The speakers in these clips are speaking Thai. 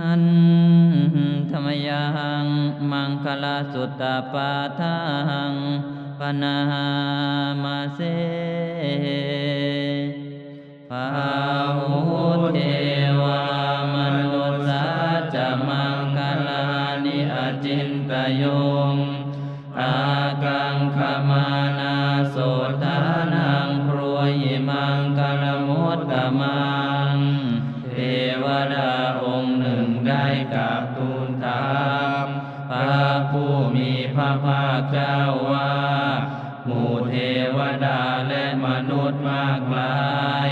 หันธรรมยังมังคลาสุตตาปาทังปนามาเสภาหุเทวามนุสาจะมังคลานิอจินตโยงอากังขมานาโสทานังครวยมังคลมุตตมังเทวดาองค์หนึ่ง ได้กราบทูลถามพระผู้มีพระภาคเจ้าว่า หมู่เทวดาและมนุษย์มากมาย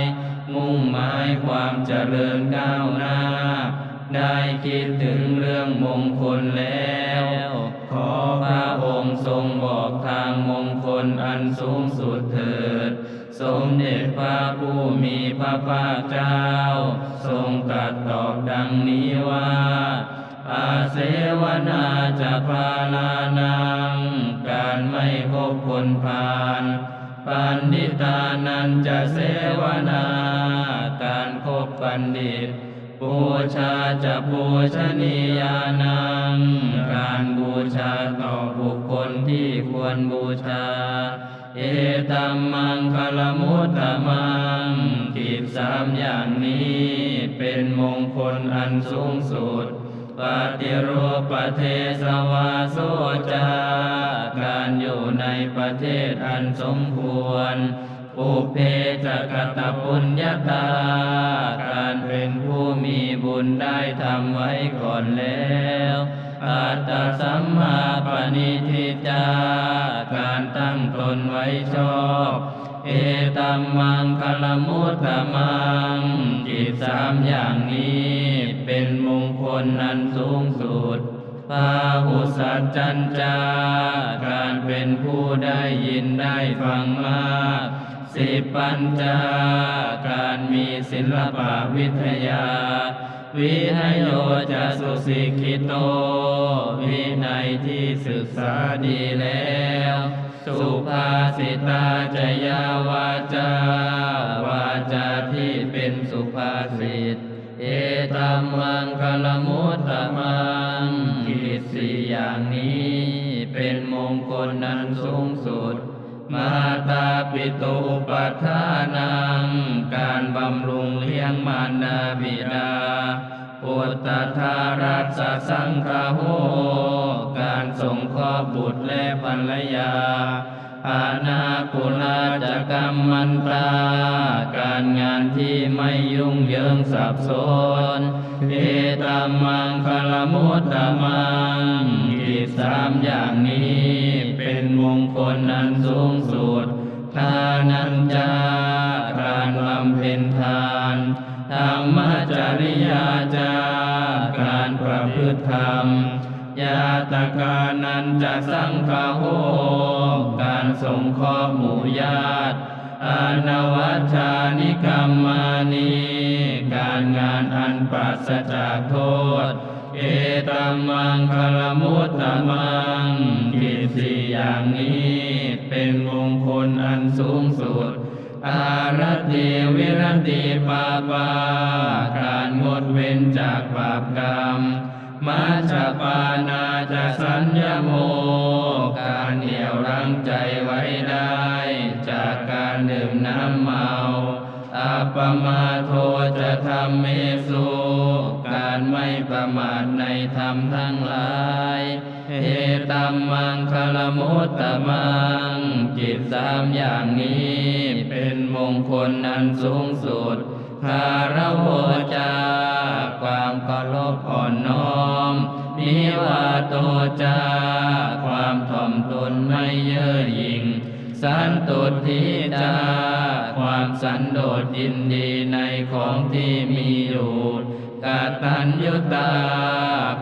มุ่งหมายความเจริญก้าวหน้า ได้คิดถึงเรื่องมง จพระผู้มีพระภาคเจ้า ทรงตรัสตอบดังนี้ว่า อาเสวนาจะพาลานัง การไม่พบคนพาลปันดิตานันจะเสวนา การคบบัณฑิตบูชาจะบูชนียานัง การบูชาต่อบุคคลที่ควรบูชา เอตัมมังคลมุตตมังกิจสามอย่างนี้เป็นมงคลอันสูงสุดปฏิรูปประเทศวาโสจาการอยู่ในประเทศอันสมควรปุเพจะกตปุญญาตา การเป็นผู้มีบุญได้ทำไว้ก่อนแล้ว อัตสัมมาปณิทิจาการตั้งตนไว้ชอบ เอตัมมังคลมุตตมัง จิตสามอย่างนี้เป็นมงคลอันสูงสุดพาหุสัจจัญจาการเป็นผู้ได้ยินได้ฟังมากสิปัญจาการมีศิลปะวิทยา วิหโยจะสุสิกิโต วินัยที่ศึกษาดีแล้ว สุภาสิตาจยาวาจาวาจาที่เป็นสุภาษิต เอตัมมังคลมุตตมังกิจสี่อย่างนี้ เป็นมงคลนั้นสูงสุด มาตาปิตุปัฏฐานัง การบำรุงเลี้ยงมารดาบิดาปุตตทารัสสะสังฆโห การสงเคราะห์บุตรและภรรยาอาณากุลาจกรรมมันตา การงานที่ไม่ยุ่งเหยิงสับสนเอตัมมังคลมุตตมังกิจสามอย่างนี้เป็นมงคลอันสูงสุ ทานันจาการบำเพ็ญทานธรรมจริยาจาการประพฤติธรรมยาตกานันจะสังฆโหการสงเคราะห์หมู่ญาติอนวัชชานิกรรมานีการงานอันปราศจากโทษ เอตัมมังคลมุตตมังกิจสี่อย่างนี้เป็นมงคลอันสูงสุด อารติวิรติปาปาการงดเว้นจากบาปกรรมมัจจปานาจะสัญญโม การเหนี่ยวรั้งใจไว้ได้ จากการดื่มน้ำเมาอัปมาโทจะทำเมสุ ไม่ประมาทในธรรมทั้งหลายเอตัมมังคลมุตตมัง จิตสามอย่างนี้เป็นมงคลอันสูงสุดคารโวจา ความเคารพอ่อนน้อมนิวาโตจา ความถ่อมตนไม่เย่อหยิ่ง สันตุทิจา ความสันโดษยินดีในของที่มีอยู่ กตัญญุตา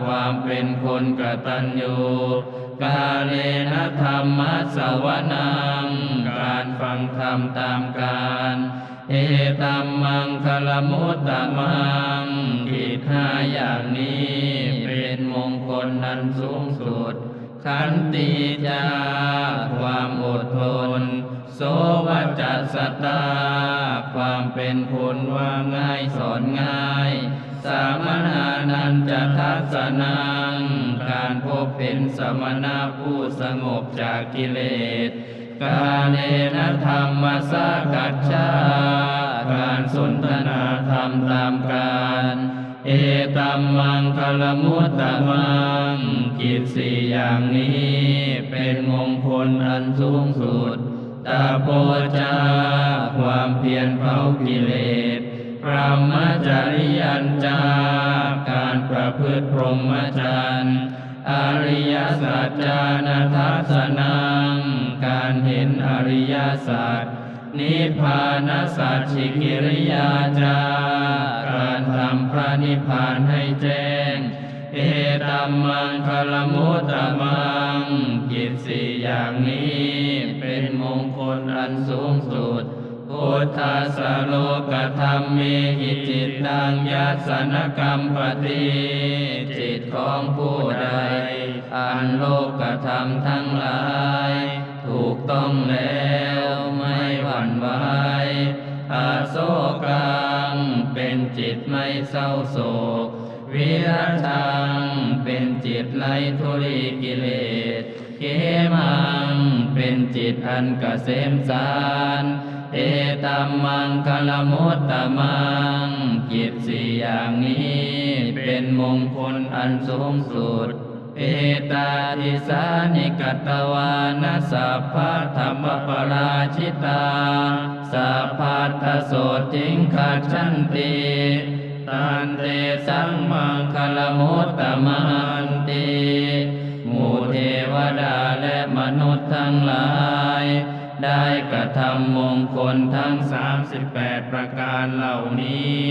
ความเป็นคนกตัญญูกาเลนะธรรมะสวนัง การฟังธรรมตามการเอตัมมังคลมุตตมังกิจห้าอย่างนี้เป็นมงคลนันสูงสุด ขันติจาความอดทน โสวัจสตา ความเป็นคนว่าง่ายสอนง่าย สามนานันจะทัศนัง การพบเป็นสมณะผู้สงบจากกิเลส กาเนนะธรรมสากัจฉาการสนทนาธรรมตามการ เอตัมมังคลมุตตมัง กิจสี่อย่างนี้เป็นมงคลอันสูงสุดตาโปจาความเพียรเผากิเลส พรหมจริยัญจาการประพฤติพรหมจรรย์อริยสัจจานาทัศนัง การเห็นอริยสัจนิพพานสัจฉิกิริยาจาการทำพระนิพพานให้แจ้ง เอตัมมังคลมุตตมังกิจสี่อย่างนี้ เป็นมงคลอันสูงสุด พุทธาสโลกธรรมเมหิจิตตังยัสสนกรรมปฏิจิตของผู้ใด อันโลกธรรมทั้งหลาย ถูกต้องแล้วไม่หวั่นไหวอาโศกังเป็นจิตไม่เศร้าโศกวิรัชังเป็นจิตไร้ทุลีกิเลส เขมัง เป็นจิตอันกเกษมสารเอตัมมังคลมุตตมังกิจสี่อย่างนี้ เป็นมงคลอันสูงสุด เอตาทิสานิกัตตวานัสัพพะธรรมปราชิตา สัพพัทธโสติงขัดชันติตันเตสังมังคลมุตตมันติ ดาและมนุษย์ทั้งหลาย ได้กระทำมงคลทั้ง 38 ประการเหล่านี้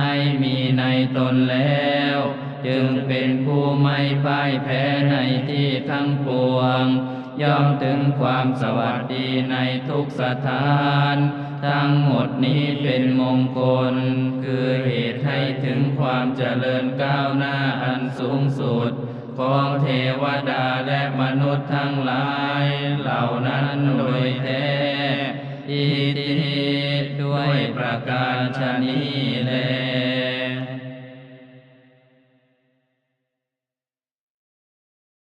ให้มีในตนแล้ว จึงเป็นผู้ไม่พ่ายแพ้ในที่ทั้งปวง ย่อมถึงความสวัสดีในทุกสถาน ทั้งหมดนี้เป็นมงคล คือเหตุให้ถึงความเจริญก้าวหน้าอันสูงสุด ของเทวดาและมนุษย์ทั้งหลายเหล่านั้นโดยแท้อิติด้วยประการชนี้แล